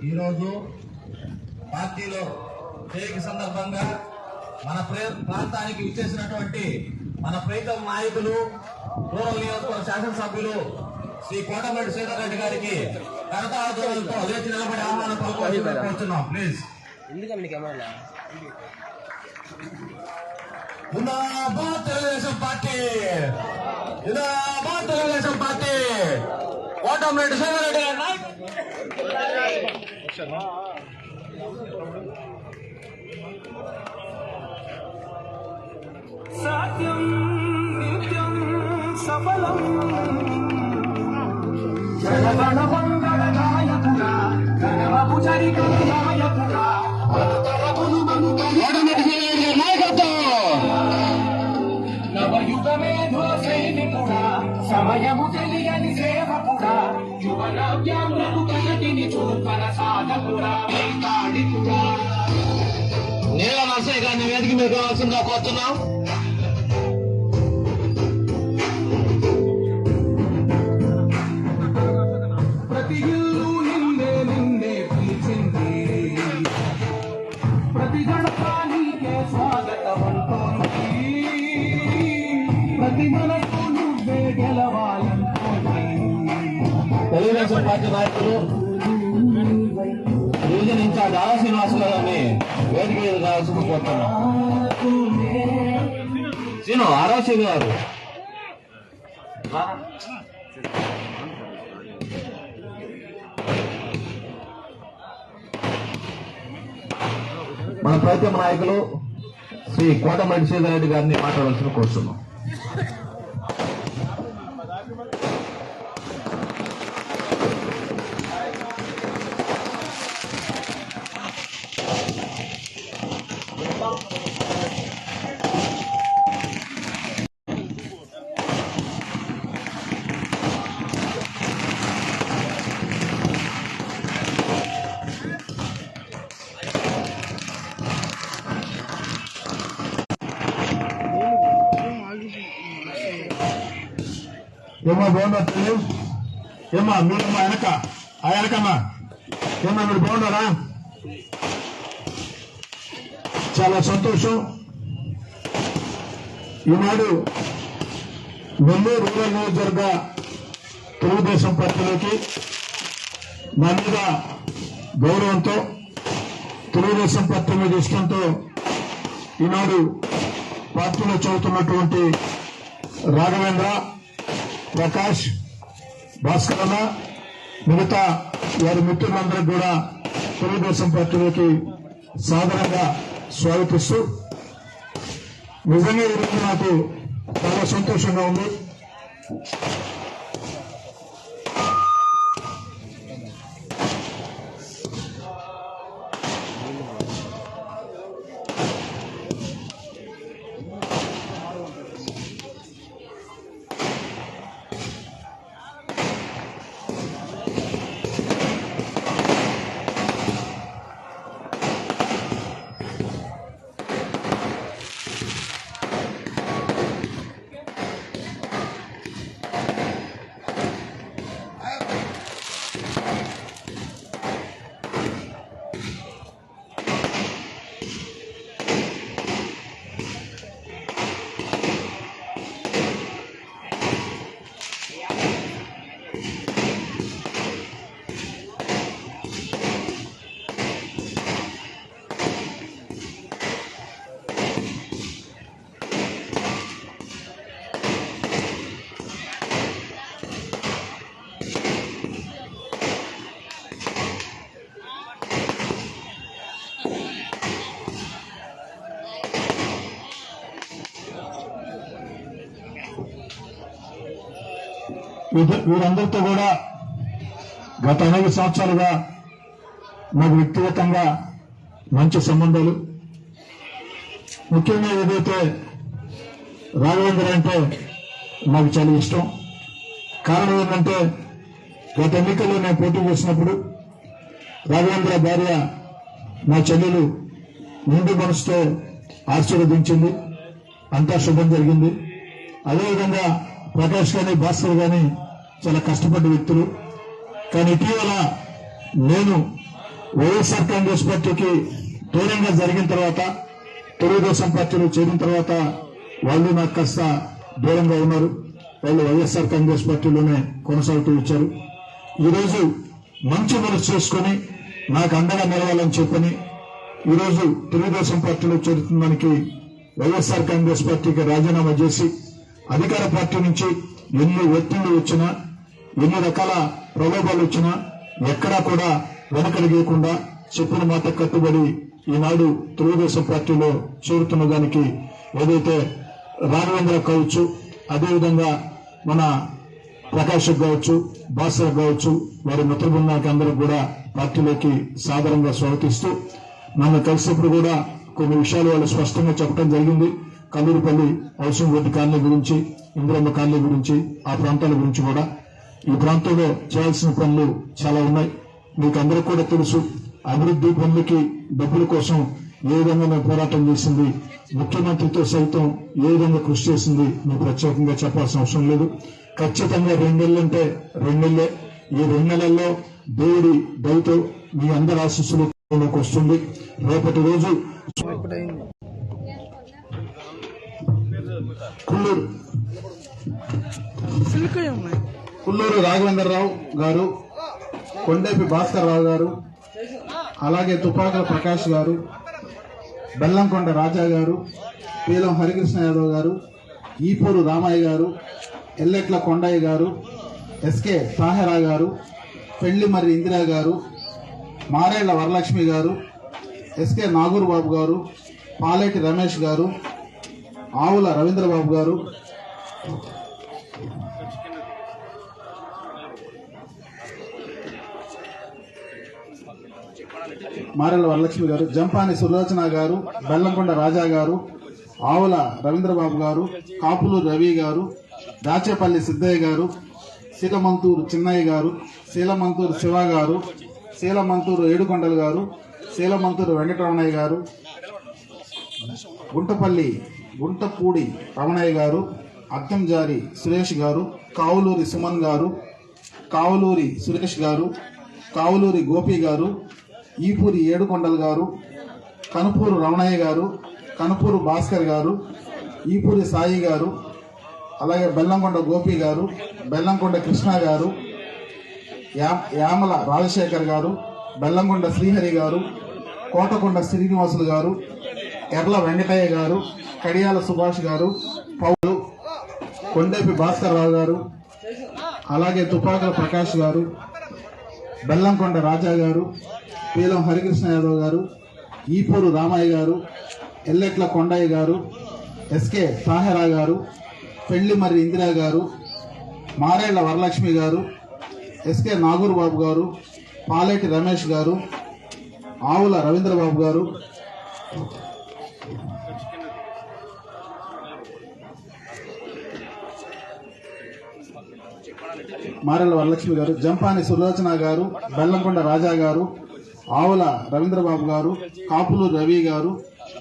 ఈరోజు పార్టీలో చేరిక సందర్భంగా మన ప్రాంతానికి ఇచ్చేసినటువంటి మన ప్రీతం నాయకులు రూరల్ నియోజకవర్గ శాసనసభ్యులు శ్రీ కోటమరెడ్డి శ్రీధర్ రెడ్డి గారికి కరతాళతో లేచి నిలబడి ఆహ్వానం పలుకోవాల్సిందిగా కోరుతున్నాం ప్లీజ్ తెలుగుదేశం పార్టీ! జిందాబాద్ తెలుగుదేశం పార్టీ! కోటమరెడ్డి శ్రీధర్ రెడ్డి సత్యం నిత్యం సఫలం. జనగణ మంగళ నాయకుడా గణవపు నాయకుడా నాయకత్వం సైనికుడా సమయము తెలియని సేవకుడా. యువ నవ్యాంధ్రకు ప్రగతిని చూపన సాధకుడా నర్సయ్య గారిని వేదిక మీద కావాల్సిందిగా కోరుతున్నాం ప్రతి ఇల్లు నిన్నే నిన్నే పిలిచింది ప్రతి గడప నీకే ప్రతి మనసు నువ్వే గెలవాలంటోంది తెలుగుదేశం పార్టీ నాయకులు డివిజన్ ఇన్ఛార్జ్ శ్రీనివాసులు గారిని వేదిక మీద కావాల్సింది కోరుతున్నాం శ్రీను గారు. మన ప్రతిమ నాయకులు శ్రీ కోటమిరెడ్డి శ్రీధర్ రెడ్డి గారిని మాట్లాడాల్సిన కోరుతున్నాం ఏమో బాగున్నారు తల్లి ఏమా మీరమ్మా వెనక ఆ వెనకమ్మా ఏమా మీరు బాగున్నారా చాలా సంతోషం. ఈనాడు నెల్లూరు రూరల్ నియోజకవర్గ తెలుగుదేశం పార్టీలోకి నా మీద గౌరవంతో తెలుగుదేశం పార్టీ మీద ఇష్టంతో ఈనాడు పార్టీలో చదువుతున్నటువంటి రాఘవేంద్ర ప్రకాష్ భాస్కర్ అన్న మిగతా వారి మిత్రులందరికీ కూడా తెలుగుదేశం పార్టీలోకి సాధారణంగా స్వాగతిస్తూ నిజంగా ఈరోజు నాకు చాలా సంతోషంగా ఉంది. వీరందరితో కూడా గత అనేక సంవత్సరాలుగా నాకు వ్యక్తిగతంగా మంచి సంబంధాలు. ముఖ్యంగా ఏదైతే రాఘవేంద్ర అంటే నాకు చాలా ఇష్టం. కారణం ఏంటంటే గత ఎన్నికల్లో నేను పోటీ చేసినప్పుడు రాఘవేంద్ర భార్య నా చెల్లెలు నిండు మనసుతో ఆశీర్వదించింది. అంతా శుభం జరిగింది. అదేవిధంగా ప్రకాష్ కానీ భాస్కర్ కానీ చాలా కష్టపడ్డ వ్యక్తులు. కానీ ఇటీవల నేను వైఎస్ఆర్ కాంగ్రెస్ పార్టీకి దూరంగా జరిగిన తర్వాత తెలుగుదేశం పార్టీలో చేరిన తర్వాత వాళ్ళు నాకు కాస్త దూరంగా ఉన్నారు. వాళ్ళు వైఎస్ఆర్ కాంగ్రెస్ పార్టీలోనే కొనసాగుతూ ఇచ్చారు ఈరోజు మంచి మనసు చేసుకొని నాకు అండగా నిలవాలని చెప్పని ఈరోజు తెలుగుదేశం పార్టీలో చేరుతుందానికి వైఎస్ఆర్ కాంగ్రెస్ పార్టీకి రాజీనామా చేసి అధికార పార్టీ నుంచి ఎన్ని ఒత్తిళ్ళు వచ్చినా ఎన్ని రకాల ప్రలోభాలు వచ్చినా ఎక్కడా కూడా వెనకడిగేయకుండా చెప్పిన మాట కట్టుబడి ఈనాడు తెలుగుదేశం పార్టీలో చేరుతున్న దానికి ఏదైతే రాఘవేంద్ర కావచ్చు అదేవిధంగా మన ప్రకాష్ కావచ్చు భాస్కర్ కావచ్చు వారి మిత్ర బృందానికి అందరూ కూడా పార్టీలోకి సాదరంగా స్వాగతిస్తూ నన్ను కలిసినప్పుడు కూడా కొన్ని విషయాలు వాళ్ళు స్పష్టంగా చెప్పడం జరిగింది. కల్లూరుపల్లి హౌసింగ్ బోర్డు కాలనీ గురించి ఇంద్రమ్మ కాలనీ గురించి ఆ ప్రాంతాల గురించి కూడా ఈ ప్రాంతంలో చేయాల్సిన పనులు చాలా ఉన్నాయి. మీకు అందరికీ కూడా తెలుసు అభివృద్ధి పనులకి డబ్బుల కోసం ఏ విధంగా పోరాటం చేసింది ముఖ్యమంత్రితో సైతం ఏ విధంగా కృషి చేసింది మీకు ప్రత్యేకంగా చెప్పాల్సిన అవసరం లేదు. ఖచ్చితంగా రెండేళ్ళంటే రెండేళ్ళే ఈ రెండు నెలల్లో దేవుడి దయతో మీ అందరి ఆశీస్సులు వస్తుంది. రేపటి రోజు కుల్లూరు. కుల్లూరు రాఘవేంద్రరావు గారు కొండేపి భాస్కర్ రావు గారు అలాగే తుపాకుల ప్రకాష్ గారు బెల్లంకొండ రాజా గారు పీలం హరికృష్ణ యాదవ్ గారు ఈపూరు రామయ్య గారు ఎల్లెట్ల కొండయ్య గారు ఎస్కే తాహెరా గారు పెళ్ళిమర్రి ఇందిరా గారు మారేళ్ళ వరలక్ష్మి గారు ఎస్కే నాగూర్ బాబు గారు పాలేటి రమేష్ గారు ఆవుల రవీంద్రబాబు గారు. మారెల వరలక్ష్మి గారు జంపాని సులోచన గారు బెల్లంకొండ రాజా గారు ఆవుల రవీంద్రబాబు గారు కాపులూరు రవి గారు దాచేపల్లి సిద్ధయ్య గారు శీలమంతూరు చిన్నయ్య గారు శీలమంతూరు శివ గారు శీలమంతూరు ఏడుకొండలు గారు శీలమంతూరు వెంకటరమణయ్య గారు గుంటపల్లి గుంటపూడి రమణయ్య గారు అద్దంజారి సురేష్ గారు కావులూరి సుమన్ గారు కావులూరి సురేష్ గారు కావులూరి గోపి గారు ఈపూరి ఏడుకొండలు గారు కనుపూరు రమణయ్య గారు కనుపూరు భాస్కర్ గారు ఈపూరి సాయి గారు అలాగే బెల్లంకొండ గోపి గారు బెల్లంకొండ కృష్ణ గారు యా- యామల రాజశేఖర్ గారు బెల్లంకొండ శ్రీహరి గారు కోటకొండ శ్రీనివాసులు గారు ఎర్ల వెంకటయ్య గారు కడియాల సుభాష్ గారు పౌలు కొండేపి భాస్కర్ రావు గారు అలాగే తుపాకుల ప్రకాష్ గారు బెల్లంకొండ రాజా గారు పీలం హరికృష్ణ యాదవ్ గారు ఈపూరు రామయ్య గారు ఎల్లెట్ల కొండయ్య గారు ఎస్కే తాహెరా గారు పెళ్ళిమర్రి ఇందిరా గారు మారేళ్ళ వరలక్ష్మి గారు ఎస్కే నాగూర్ బాబు గారు పాలేటి రమేష్ గారు ఆవుల రవీంద్రబాబు గారు మారెల వరలక్ష్మి గారు జంపాని సులోచన గారు బెల్లంకొండ రాజా గారు ఆవుల రవీంద్రబాబు గారు కాపులు రవి గారు